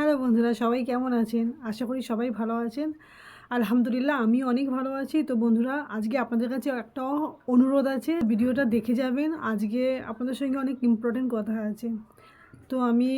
Hello বন্ধুরা, সবাই কেমন আছেন? আশা করি সবাই ভালো আছেন। আলহামদুলিল্লাহ আমি অনেক ভালো আছি। তো বন্ধুরা, আজকে আপনাদের কাছে একটা অনুরোধ আছে, ভিডিওটা দেখে যাবেন। আজকে আপনাদের সঙ্গে অনেক ইম্পর্টেন্ট কথা আছে। তো আমি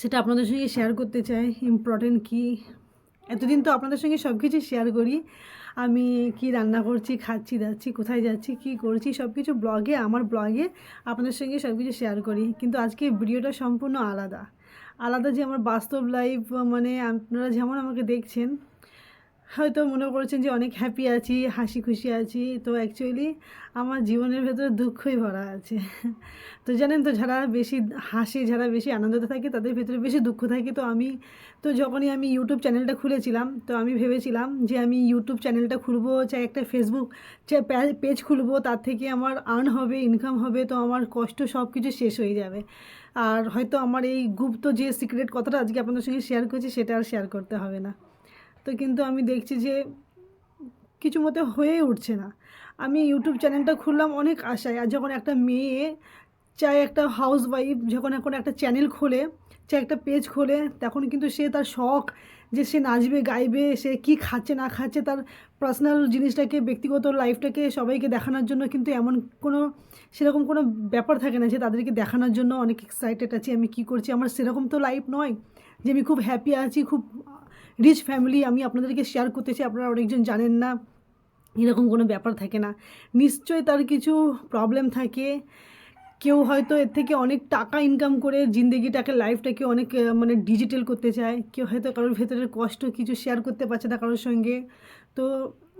সেটা আপনাদের সঙ্গে শেয়ার করতে চাই ইম্পর্টেন্ট কি? এতদিন তো আপনাদের সঙ্গে সব কিছু শেয়ার করি। আমি কি রান্না করছি, খাচ্ছি যাচ্ছি কোথায় যাচ্ছি, কি করছি সব কিছু ব্লগে আমার ব্লগে আপনাদের সঙ্গে সব কিছু শেয়ার করি। কিন্তু আজকে ভিডিওটা সম্পূর্ণ আলাদা। আলাদা যে আমার বাস্তব লাইফ মানে আপনারা যেমন আমাকে দেখছেন হয়তো মনে করছেন যে অনেক হ্যাপি আছি, হাসি খুশি আছি, তো অ্যাকচুয়ালি আমার জীবনের ভেতরে দুঃখই ভরা আছে। তো জানেন তো যারা বেশি হাসি, যারা বেশি আনন্দতে থাকে, তাদের ভেতরে বেশি দুঃখ থাকে। তো আমি, তো যখনই আমি ইউটিউব চ্যানেলটা খুলেছিলাম, তো আমি ভেবেছিলাম যে আমি ইউটিউব চ্যানেলটা খুলবো, চাই একটা ফেসবুক পেজ খুলবো, তার থেকে আমার আর্ন হবে ইনকাম হবে, তো আমার কষ্ট সব কিছু শেষ হয়ে যাবে। আর হয়তো আমার এই গুপ্ত যে সিক্রেট কথাটা আজকে আপনাদের সঙ্গে শেয়ার করছি, সেটা আর শেয়ার করতে হবে না। তো কিন্তু আমি দেখছি যে কিছু মতে হয়ে উঠছে না। আমি ইউটিউব চ্যানেলটা খুললাম অনেক আশায়। আর যখন একটা মেয়ে চাই একটা হাউস ওয়াইফ যখন এখন একটা চ্যানেল খোলে চাই একটা পেজ খোলে, তখন কিন্তু সে তার শখ যে সে নাচবে, গাইবে, সে কি খাচ্ছে, না খাচ্ছে, তার পার্সোনাল জিনিসটাকে, ব্যক্তিগত লাইফটাকে সবাইকে দেখানোর জন্য কিন্তু এমন কোনো, সেরকম কোনো ব্যাপার থাকে না যে তাদেরকে দেখানোর জন্য অনেক এক্সাইটেড আছি, আমি কি করছি। আমার সেরকম তো লাইফ নয় যে আমি খুব হ্যাপি আছি, খুব রিচ ফ্যামিলি আমি আপনাদেরকে শেয়ার করতেছি আপনারা অনেকজন জানেন না, এরকম কোনো ব্যাপার থাকে না। নিশ্চয়ই তার কিছু প্রবলেম থাকে। কেউ হয়তো এর থেকে অনেক টাকা ইনকাম করে জিন্দগিটাকে লাইফটাকে অনেক মানে ডিজিটাল করতে চায়। কেউ হয়তো কারোর ভেতরের কষ্ট কিছু শেয়ার করতে পারছে না কারোর সঙ্গে। তো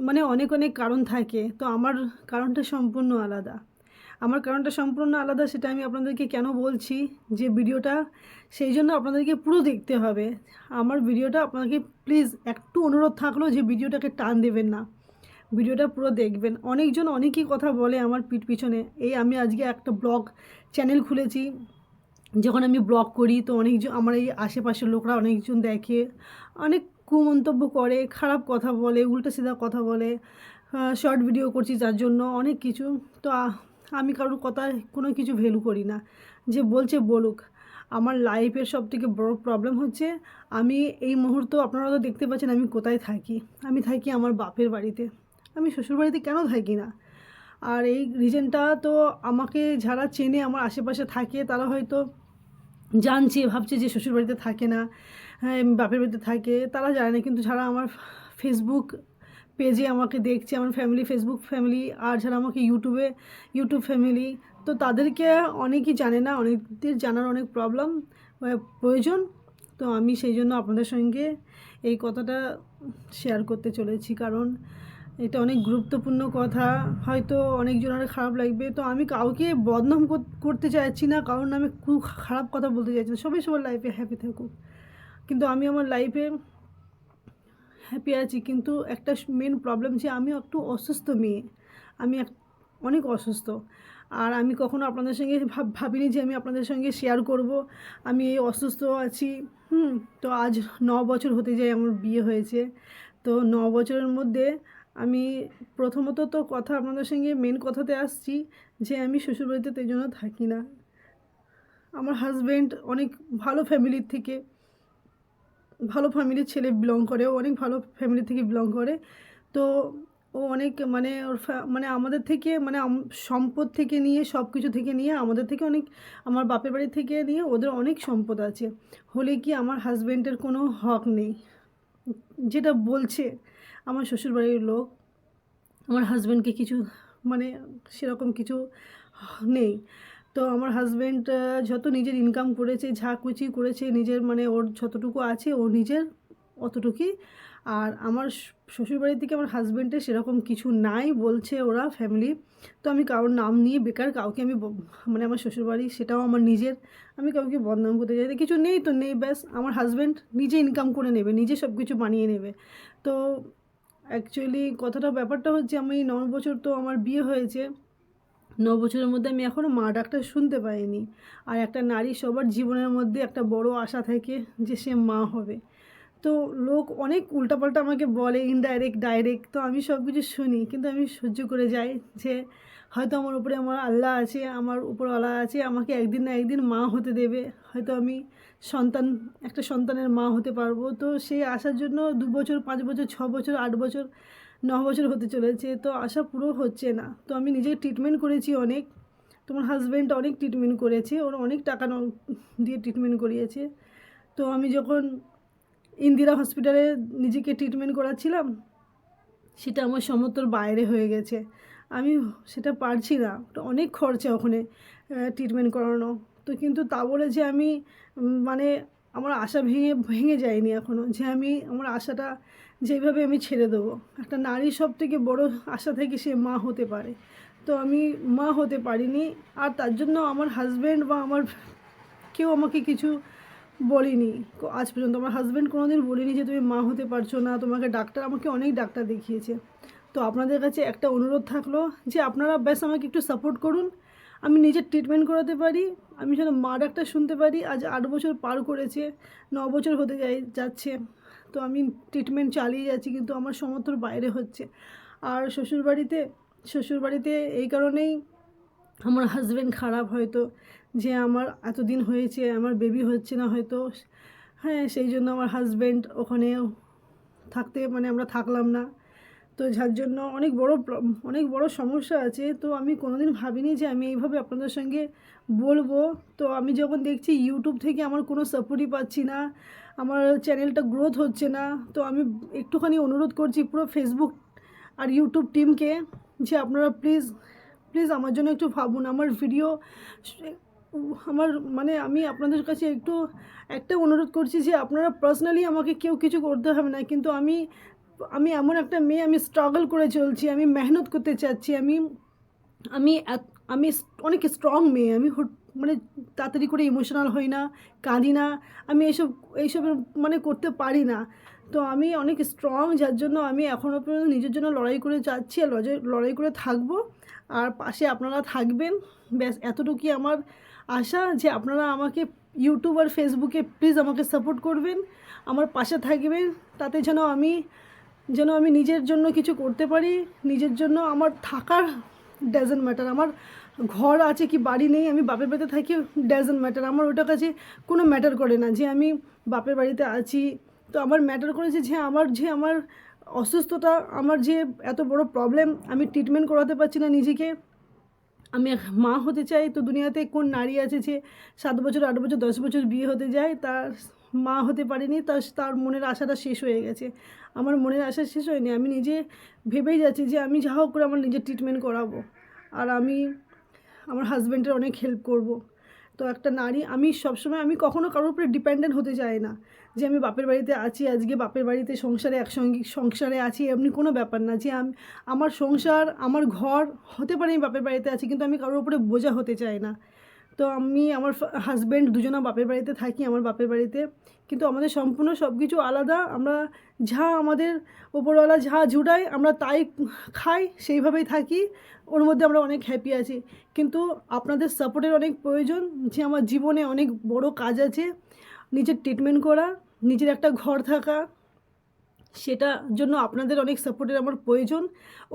মানে অনেক অনেক কারণ থাকে। তো আমার কারণটা সম্পূর্ণ আলাদা। আমার কারণটা সম্পূর্ণ আলাদা, সেটা আমি আপনাদেরকে কেন বলছি যে ভিডিওটা, সেই জন্য আপনাদেরকে পুরো দেখতে হবে। আমার ভিডিওটা আপনাকে প্লিজ একটু অনুরোধ থাকল যে ভিডিওটাকে টান দেবেন না। ভিডিওটা পুরো দেখবেন। অনেকজন অনেকই কথা বলে আমার পিঠ পিছনে। এই আমি আজকে একটা ব্লগ চ্যানেল খুলেছি, যখন আমি ব্লগ করি তো অনেকজন, আমার এই আশেপাশের লোকরা অনেকজন দেখে, অনেক কুমন্তব্য করে, খারাপ কথা বলে, উল্টো সিধা কথা বলে শর্ট ভিডিও করছি যার জন্য অনেক কিছু। তো আমি কারোর কথা কোনো কিছু ভ্যালু করি না। যে বলছে, বলুক। আমার লাইফের সব থেকে বড় প্রবলেম হচ্ছে, আমি এই মুহূর্ত আপনারা তো দেখতে পাচ্ছেন আমি কোথায় থাকি। আমি থাকি আমার বাপের বাড়িতে। আমি শ্বশুরবাড়িতে কেন থাকি না? আর এই রিজনটা তো আমাকে যারা চেনে, আমার আশেপাশে থাকে, তারা হয়তো জানছে, ভাবছে যে শ্বশুরবাড়িতে থাকে না হ্যাঁ বাপের বাড়িতে থাকে। তারা জানে না, কিন্তু যারা আমার ফেসবুক পেজে আমাকে দেখছে, আমার ফ্যামিলি ফেসবুক ফ্যামিলি আর যারা আমাকে ইউটিউবে ইউটিউব ফ্যামিলি তো তাদেরকে অনেকেই জানে না, অনেকদের জানার অনেক প্রবলেম প্রয়োজন। তো আমি সেই জন্য আপনাদের সঙ্গে এই কথাটা শেয়ার করতে চলেছি, কারণ এটা অনেক গুরুত্বপূর্ণ কথা। হয়তো অনেকজনের খারাপ লাগবে, তো আমি কাউকে বদনাম করতে চাইছি না, কারণ আমি খুব খারাপ কথা বলতে চাইছি না। সবাই সবার লাইফে হ্যাপি থাকুক। কিন্তু আমি আমার লাইফে হ্যাপি আছি, কিন্তু একটা মেন প্রবলেম যে আমিও একটু অসুস্থ মেয়ে। আমি এক, অনেক অসুস্থ। আর আমি কখনো আপনাদের সঙ্গে ভাব, ভাবিনি যে আমি আপনাদের সঙ্গে শেয়ার করব। আমি এই অসুস্থ আছি, হুম, তো আজ ন বছর হতে যায় আমার বিয়ে হয়েছে। তো ন বছরের মধ্যে আমি প্রথমত তো কথা আপনাদের সঙ্গে মেন কথাতে আসছি যে আমি শ্বশুরবাড়িতে তাই জন্য থাকি না। আমার হাজব্যান্ড অনেক ভালো ফ্যামিলির থেকে। ভালো ফ্যামিলির ছেলে বিলং করে, ও অনেক ভালো ফ্যামিলি থেকে বিলং করে। তো ও অনেক মানে ওর মানে আমাদের থেকে মানে সম্পদ থেকে নিয়ে সব কিছু থেকে নিয়ে, আমাদের থেকে অনেক, আমার বাপের বাড়ি থেকে নিয়ে ওদের অনেক সম্পদ আছে। হলে কি আমার হাজব্যান্ডের কোনো হক নেই? যেটা বলছে আমার শ্বশুরবাড়ির লোক, আমার হাজব্যান্ডকে কিছু মানে সেরকম কিছু নেই। তো আমার হাজব্যান্ড যত নিজের ইনকাম করেছে, যা কুচি করেছে, নিজের মানে ওর যতটুকু আছে, ও নিজের অতটুকুই। আর আমার শ- শ্বশুরবাড়ি থেকে আমার হাজব্যান্ডের সেরকম কিছু নাই বলছে ওরা ফ্যামিলি তো আমি কারোর নাম নিয়ে বেকার, কাউকে আমি মানে আমার শ্বশুরবাড়ি সেটাও আমার নিজের, আমি কাউকে বদনাম করতে চাই। কিছু নেই তো নেই, ব্যাস। আমার হাজব্যান্ড নিজে ইনকাম করে নেবে, নিজে সব কিছু বানিয়ে নেবে। তো অ্যাকচুয়ালি কথাটা, ব্যাপারটা হচ্ছে আমি ন বছর তো আমার বিয়ে হয়েছে। ন বছরের মধ্যে আমি এখনও মা ডাকটা শুনতে পাইনি। আর একটা নারী সবার জীবনের মধ্যে একটা বড় আশা থাকে যে সে মা হবে। তো লোক অনেক উল্টাপাল্টা আমাকে বলে ইনডাইরেক্ট ডাইরেক্ট তো আমি সব কিছু শুনি। কিন্তু আমি সহ্য করে যাই যে হয়তো আমার উপরে আমার আল্লাহ আছে, আমার উপর আল্লাহ আছে, আমাকে একদিন না একদিন মা হতে দেবে। হয়তো আমি সন্তান, একটা সন্তানের মা হতে পারব। তো সেই আসার জন্য দু বছর, পাঁচ বছর, ছ বছর, আট বছর ন বছর হতে চলেছে, তো আশা পুরো হচ্ছে না। তো আমি নিজে ট্রিটমেন্ট করেছি অনেক। তোমার হাজব্যান্ড অনেক ট্রিটমেন্ট করেছে, ওর অনেক টাকা দিয়ে ট্রিটমেন্ট করিয়েছে। তো আমি যখন ইন্দিরা হসপিটালে নিজেকে ট্রিটমেন্ট করাচ্ছিলাম, সেটা আমার সমর্থর বাইরে হয়ে গেছে। আমি সেটা পারছি না, অনেক খরচা ওখানে ট্রিটমেন্ট করানো। তো কিন্তু তা বলে যে আমি মানে আমার আশা ভেঙে ভেঙে যায়নি এখনও যে আমি, আমার আশাটা যেভাবে আমি ছেড়ে দেবো। একটা নারী সব থেকে বড় আশা থাকে সে মা হতে পারে। তো আমি মা হতে পারিনি, আর তার জন্য আমার হাজব্যান্ড বা আমার কেউ আমাকে কিছু বলিনি। আজ পর্যন্ত আমার হাজব্যান্ড কোনোদিন বলিনি যে, তুমি মা হতে পারছ না, তোমাকে ডাক্তার, আমাকে অনেক ডাক্তার দেখিয়েছে। তো আপনাদের কাছে একটা অনুরোধ থাকল যে, আপনারা ব্যাস আমাকে একটু সাপোর্ট করুন। আমি নিজের ট্রিটমেন্ট করাতে পারি, আমি যেন মা ডাক্তার শুনতে পারি। আজ আট বছর পার করেছে, ন বছর হতে যাই, যাচ্ছে। তো আমি ট্রিটমেন্ট চালিয়ে যাচ্ছি, কিন্তু আমার সমর্থর বাইরে হচ্ছে। আর শ্বশুরবাড়িতে শ্বশুরবাড়িতে এই কারণেই আমার হাজব্যান্ড খারাপ হয়তো, যে আমার এতদিন হয়েছে, আমার বেবি হচ্ছে না হয়তো। হ্যাঁ সেই জন্য আমার হাজব্যান্ড ওখানে থাকতে মানে আমরা থাকলাম না। তো যার জন্য অনেক বড় অনেক বড় সমস্যা আছে। তো আমি কোনোদিন ভাবিনি যে আমি এইভাবে আপনাদের সঙ্গে বলব। তো আমি যখন দেখছি ইউটিউব থেকে আমার কোনো সাপোর্টই পাচ্ছি না আমার চ্যানেলটা গ্রোথ হচ্ছে না। তো আমি একটুখানি অনুরোধ করছি পুরো ফেসবুক আর ইউটিউব টিমকে যে আপনারা প্লিজ প্লিজ আমার জন্য একটু ভাবুন। আমার ভিডিও আমার মানে আমি আপনাদের কাছে একটু একটা অনুরোধ করছি যে আপনারা পার্সোনালি আমাকে কেউ কিছু করতে হবে না। কিন্তু আমি আমি এমন একটা মেয়ে, আমি স্ট্রাগল করে চলছি, আমি মেহনত করতে চাচ্ছি, আমি আমি আমি অনেক স্ট্রং মেয়ে, আমি মানে তাড়াতাড়ি করে ইমোশনাল হই না, কাঁদি না। আমি এইসব এইসব মানে করতে পারি না। তো আমি অনেক স্ট্রং যার জন্য আমি এখনও পর্যন্ত নিজের জন্য লড়াই করে যাচ্ছি আর লড়াই- করে থাকব। আর পাশে আপনারা থাকবেন। ব্যাস, এতটুকুই আমার আশা যে আপনারা আমাকে ইউটিউব আর ফেসবুকে প্লিজ আমাকে সাপোর্ট করবেন। আমার পাশে থাকবেন। তাতে যেন আমি যেন আমি নিজের জন্য কিছু করতে পারি। নিজের জন্য আমার থাকার ডাজেন্ট ম্যাটার আমার ঘর আছে কি, বাড়ি নেই, আমি বাপের বাড়িতে থাকি ডাজেন্ট ম্যাটার আমার ওটার কাছে কোনো ম্যাটার করে না যে আমি বাপের বাড়িতে আছি। তো আমার ম্যাটার করেছে যে আমার যে আমার অসুস্থতা, আমার যে এত বড় প্রবলেম আমি ট্রিটমেন্ট করাতে পারছি না নিজেকে। আমি মা হতে চাই, তো দুনিয়াতে কোন নারী আছে যে সাত বছর, আট বছর, দশ বছর বিয়ে হতে যায়, তার মা হতে পারেনি তার তার মনের আশাটা শেষ হয়ে গেছে। আমার মনের আশা শেষ হয়নি, আমি নিজে ভেবেই যাচ্ছি যে আমি যা হোক করে আমার নিজের ট্রিটমেন্ট করাবো। আর আমি আমার হাজব্যান্ডের অনেক হেল্প করব। তো একটা নারী, আমি সবসময়, আমি কখনও কারোর উপরে ডিপেন্ডেন্ট হতে চাই না যে আমি বাপের বাড়িতে আছি, আজকে বাপের বাড়িতে সংসারে একসঙ্গে, সংসারে আছি, এমনি কোনো ব্যাপার না যে আমি, আমার সংসার, আমার ঘর হতে পারে আমি বাপের বাড়িতে আছি, কিন্তু আমি কারোর উপরে বোঝা হতে চাই না। তো আমি আমার হাজব্যান্ড দুজনা বাপের বাড়িতে থাকি, আমার বাপের বাড়িতে। কিন্তু আমাদের সম্পূর্ণ সব কিছু আলাদা। আমরা যা আমাদের ওপরওয়ালা যা জুটাই আমরা তাই খাই, সেইভাবেই থাকি। ওর মধ্যে আমরা অনেক হ্যাপি আছি। কিন্তু আপনাদের সাপোর্টের অনেক প্রয়োজন, যে আমার জীবনে অনেক বড় কাজ আছে। নিজের ট্রিটমেন্ট করা, নিজের একটা ঘর থাকা সেটা জন্য আপনাদের অনেক সাপোর্টের আমার প্রয়োজন।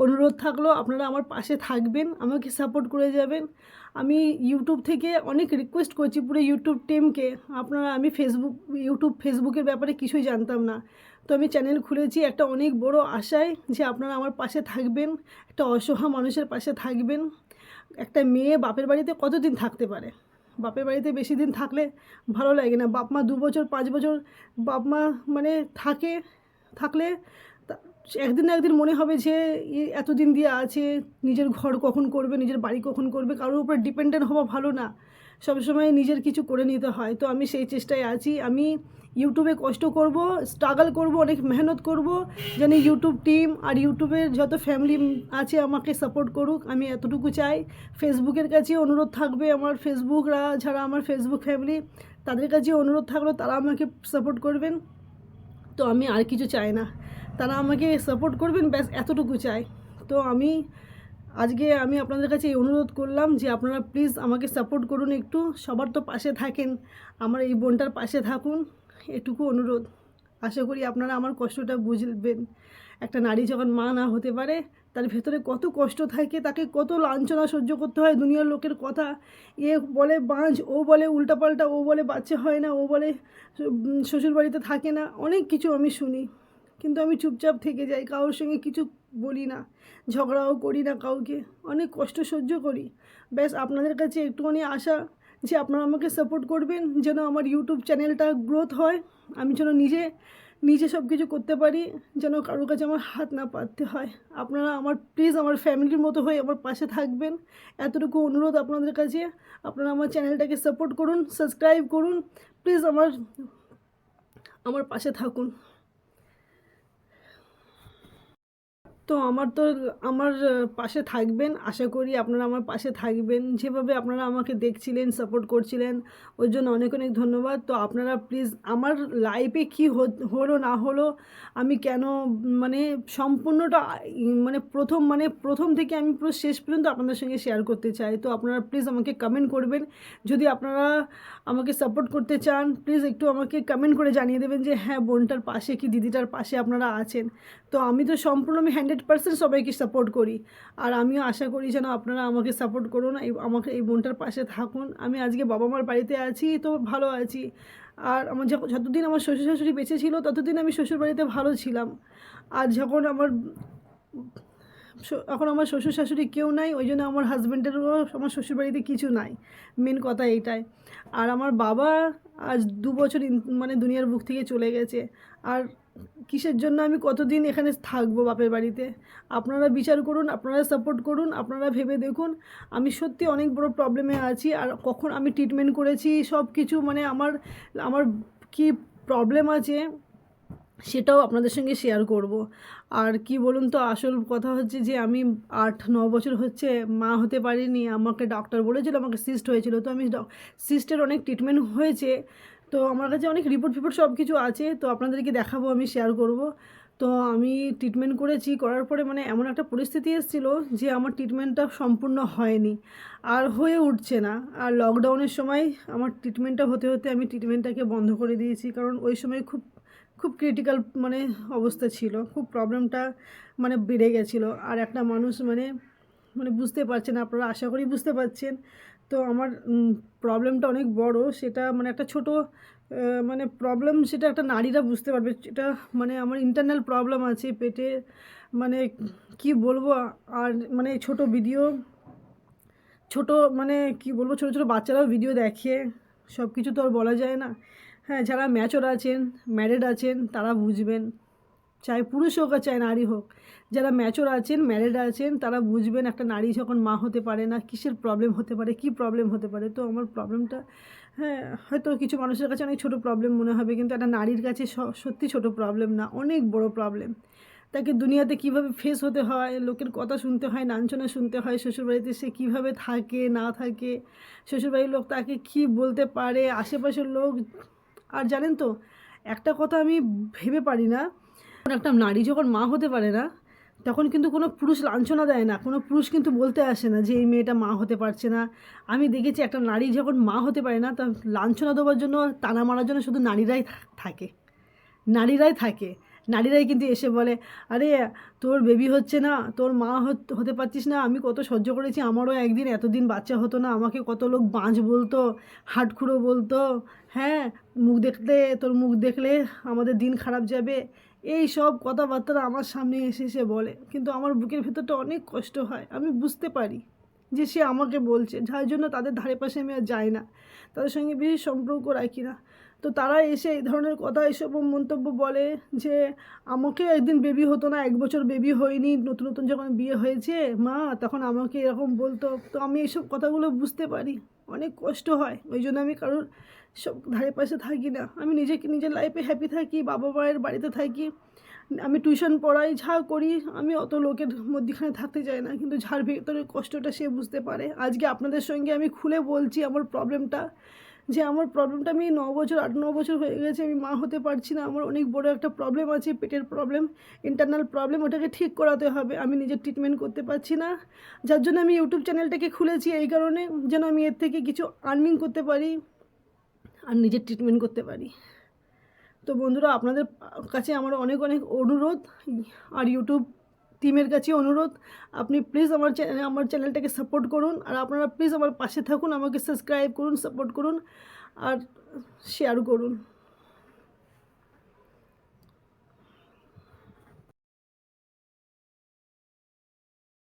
অনুরোধ থাকল, আপনারা আমার পাশে থাকবেন, আমাকে সাপোর্ট করে যাবেন। আমি ইউটিউব থেকে অনেক রিকোয়েস্ট করছি পুরো ইউটিউব টিমকে আপনারা, আমি ফেসবুক ইউটিউব ফেসবুকের ব্যাপারে কিছুই জানতাম না। তো আমি চ্যানেল খুলেছি একটা অনেক বড় আশায় যে আপনারা আমার পাশে থাকবেন, একটা অসহায় মানুষের পাশে থাকবেন। একটা মেয়ে বাপের বাড়িতে কতদিন থাকতে পারে? বাপের বাড়িতে বেশি দিন থাকলে ভালো লাগে না। বাপ মা দু বছর, পাঁচ বছর, বাপ মা মানে থাকে থাকলে একদিন না একদিন মনে হবে যে এতদিন দিয়ে আছে, নিজের ঘর কখন করবে, নিজের বাড়ি কখন করবে, কারোর উপর ডিপেন্ডেন্ট হওয়া ভালো না। সবসময় নিজের কিছু করে নিতে হয়। তো আমি সেই চেষ্টায় আছি। আমি ইউটিউবে কষ্ট করব স্ট্রাগল করব, অনেক মেহনত করব, যেন ইউটিউব টিম আর ইউটিউবের যত ফ্যামিলি আছে আমাকে সাপোর্ট করুক। আমি এতটুকু চাই। ফেসবুকের কাছে অনুরোধ থাকবে আমার ফেসবুকরা যারা আমার ফেসবুক ফ্যামিলি তাদের কাছে অনুরোধ থাকল, তারা আমাকে সাপোর্ট করবেন। তো আমি আর কিছু চাই না। তারা আমাকে সাপোর্ট করবেন, ব্যাস এতটুকু চাই। তো আমি আজকে আমি আপনাদের কাছে এই অনুরোধ করলাম যে আপনারা প্লিজ আমাকে সাপোর্ট করুন একটু, সবার তো পাশে থাকেন, আমার এই বোনটার পাশে থাকুন, এটুকু অনুরোধ। আশা করি আপনারা আমার কষ্টটা বুঝবেন। একটা নারী যখন মা না হতে পারে তার ভেতরে কত কষ্ট থাকে, তাকে কত লাঞ্ছনা সহ্য করতে হয় দুনিয়ার লোকের কথা। এ বলে বাঁচ ও বলে উল্টাপাল্টা, ও বলে বাচ্চা হয় না, ও বলে শ্বশুরবাড়িতে থাকে না, অনেক কিছু আমি শুনি। কিন্তু আমি চুপচাপ থেকে যাই, কারোর সঙ্গে কিছু বলি না, ঝগড়াও করি না কাউকে, অনেক কষ্ট সহ্য করি। ব্যাস, আপনাদের কাছে একটুখানি আশা যে আপনারা আমাকে সাপোর্ট করবেন, যেন আমার ইউটিউব চ্যানেলটা গ্রোথ হয়। আমি যেন নিজে নিজে সব কিছু করতে পারি, যেন কারোর কাছে আমার হাত না পাততে হয়। আপনারা আমার প্লিজ আমার ফ্যামিলির মতো হয়ে আমার পাশে থাকবেন। এতটুকু অনুরোধ আপনাদের কাছে। আপনারা আমার চ্যানেলটাকে সাপোর্ট করুন সাবস্ক্রাইব করুন। প্লিজ আমার আমার পাশে থাকুন। তো আমার তো আমার পাশে থাকবেন। আশা করি আপনারা আমার পাশে থাকবেন। যেভাবে আপনারা আমাকে দেখছিলেন সাপোর্ট করছিলেন, ওর জন্য অনেক অনেক ধন্যবাদ। তো আপনারা প্লিজ আমার লাইফে কী হলো না হলো, আমি কেন মানে সম্পূর্ণটা মানে প্রথম মানে প্রথম থেকে আমি পুরো শেষ পর্যন্ত আপনাদের সঙ্গে শেয়ার করতে চাই। তো আপনারা প্লিজ আমাকে কমেন্ট করবেন। যদি আপনারা আমাকে সাপোর্ট করতে চান প্লিজ একটু আমাকে কমেন্ট করে জানিয়ে দেবেন যে হ্যাঁ বোনটার পাশে কি দিদিটার পাশে আপনারা আছেন? তো আমি তো সম্পূর্ণ আমি হান্ড্রেড পার্সেন্ট সবাইকে সাপোর্ট করি। আর আমিও আশা করি যেন আপনারা আমাকে সাপোর্ট করুন, এই আমাকে, এই বোনটার পাশে থাকুন। আমি আজকে বাবা মার বাড়িতে আছি, তো ভালো আছি। আর আমার যতদিন আমার শ্বশুর শাশুড়ি বেঁচে ছিল, ততদিন আমি শ্বশুর বাড়িতে ভালো ছিলাম। আর যখন আমার এখন আমার শ্বশুর শাশুড়ি কেউ নাই, ওই জন্য আমার হাজব্যান্ডেরও আমার শ্বশুর বাড়িতে কিছু নাই। মেন কথা এইটাই আর আমার বাবা আজ দু বছর মানে দুনিয়ার বুক থেকে চলে গেছে। আর কিসের জন্য আমি কতদিন এখানে থাকব বাপের বাড়িতে? আপনারা বিচার করুন, আপনারা সাপোর্ট করুন, আপনারা ভেবে দেখুন। আমি সত্যি অনেক বড় প্রবলেমে আছি আর কখন আমি ট্রিটমেন্ট করেছি সব কিছু মানে আমার আমার কি প্রবলেম আছে সেটাও আপনাদের সঙ্গে শেয়ার করব। আর কি বলুন তো, আসল কথা হচ্ছে যে আমি আট, ন বছর হচ্ছে মা হতে পারিনি, আমাকে ডাক্তার বলেছিল, আমাকে সিস্ট হয়েছিল। তো আমি সিস্টের অনেক ট্রিটমেন্ট হয়েছে তো আমার কাছে অনেক রিপোর্ট ফিপোর্ট সব কিছু আছে, তো আপনাদেরকে দেখাবো, আমি শেয়ার করব। তো আমি ট্রিটমেন্ট করেছি, করার পরে মানে এমন একটা পরিস্থিতি এসেছিল যে আমার ট্রিটমেন্টটা সম্পূর্ণ হয়নি। আর হয়ে উঠছে না। আর লকডাউনের সময় আমার ট্রিটমেন্টটা হতে হতে আমি ট্রিটমেন্টটাকে বন্ধ করে দিয়েছি, কারণ ওই সময় খুব খুব ক্রিটিক্যাল মানে অবস্থা ছিল, খুব প্রবলেমটা মানে বেড়ে গেছিল। আর একটা মানুষ মানে মানে বুঝতে পারছেন, আপনারা আশা করি বুঝতে পারছেন তো আমার প্রবলেমটা অনেক বড়। সেটা মানে একটা ছোট মানে প্রবলেম সেটা একটা নারীরা বুঝতে পারবে। এটা মানে আমার ইন্টারনাল প্রবলেম আছে পেটে। মানে কি বলব, আর মানে ছোট ভিডিও ছোট মানে কি বলব, ছোটো ছোটো বাচ্চারাও ভিডিও দেখে। সব কিছু তো আর বলা যায় না। হ্যাঁ যারা ম্যাচর আছেন ম্যারেড আছেন, তারা বুঝবেন। চাই পুরুষ হোক আর চাই নারী হোক। যারা ম্যাচর আছেন ম্যারেড আছেন, তারা বুঝবেন একটা নারী যখন মা হতে পারে না, কিসের প্রবলেম হতে পারে, কি প্রবলেম হতে পারে? তো আমার প্রবলেমটা হ্যাঁ হয়তো কিছু মানুষের কাছে অনেক ছোট প্রবলেম মনে হবে, কিন্তু একটা নারীর কাছে সত্যি ছোট প্রবলেম না, অনেক বড় প্রবলেম তাকে দুনিয়াতে কীভাবে ফেস হতে হয়, লোকের কথা শুনতে হয়, লাঞ্ছনা শুনতে হয়, শ্বশুরবাড়িতে সে কীভাবে থাকে, না থাকে, শ্বশুরবাড়ির লোক তাকে কি বলতে পারে, আশেপাশের লোক, আর জানেন তো, একটা কথা আমি ভেবে পারি না একটা নারী যখন মা হতে পারে না, তখন কিন্তু কোনো পুরুষ লাঞ্ছনা দেয় না। কোনো পুরুষ কিন্তু বলতে আসে না যে, এই মেয়েটা মা হতে পারছে না। আমি দেখেছি একটা নারী যখন মা হতে পারে না তা লাঞ্ছনা দেওয়ার জন্য টানা মারার জন্য শুধু নারীরাই থাকে। নারীরাই থাকে। নারীরাই কিন্তু এসে বলে, আরে, তোর বেবি হচ্ছে না, তোর মা হত- হতে পারছিস না, আমি কত সহ্য করেছি, আমারও একদিন এতদিন বাচ্চা হতো না, আমাকে কত লোক বাঁচ বলতো, হাটখুড়ো বলতো। হ্যাঁ মুখ দেখলে, তোর মুখ দেখলে আমাদের দিন খারাপ যাবে। এই সব কথাবার্তা আমার সামনে এসে সে বলে। কিন্তু আমার বুকের ভেতরটা অনেক কষ্ট হয়, আমি বুঝতে পারি যে সে আমাকে বলছে। যার জন্য তাদের ধারে পাশে আমি আর যাই না। তাদের সঙ্গে বেশি সম্পর্ক রাখি না। তো তারা এসে এই ধরনের কথা এসব মন্তব্য বলে যে, আমাকে একদিন বেবি হতো না, এক বছর বেবি হয়নি, নতুন নতুন যখন বিয়ে হয়েছে, মা, তখন আমাকে এরকম বলতো। তো আমি এইসব কথাগুলো বুঝতে পারি। অনেক কষ্ট হয়। ওই জন্য আমি কারোর সব ধারে পাশে থাকি না। আমি নিজেকে, নিজের লাইফে হ্যাপি থাকি বাবা মায়ের বাড়িতে থাকি। আমি টিউশন পড়াই, যা করি, আমি অত লোকের মধ্যখানে থাকতে চাই না। কিন্তু যার ভেতরে কষ্টটা সে বুঝতে পারে। আজকে আপনাদের সঙ্গে আমি খুলে বলছি আমার প্রবলেমটা যে আমার প্রবলেমটা আমি ন বছর, আট, ন বছর হয়ে গেছে, আমি মা হতে পারছি না। আমার অনেক বড় একটা প্রবলেম আছে, পেটের প্রবলেম ইন্টারনাল প্রবলেম ওটাকে ঠিক করাতে হবে। আমি নিজের ট্রিটমেন্ট করতে পারছি না। যার জন্য আমি ইউটিউব চ্যানেলটাকে খুলেছি এই কারণে, যেন আমি এর থেকে কিছু আর্নিং করতে পারি আর নিজের ট্রিটমেন্ট করতে পারি। তো বন্ধুরা, আপনাদের কাছে আমার অনেক অনেক অনুরোধ। আর ইউটিউব টিমের কাছে অনুরোধ, আপনি প্লিজ আমার চ্যানেল আমার চ্যানেলটাকে সাপোর্ট করুন, আর আপনারা প্লিজ আমার পাশে থাকুন, আমাকে সাবস্ক্রাইব করুন সাপোর্ট করুন, আর শেয়ার করুন।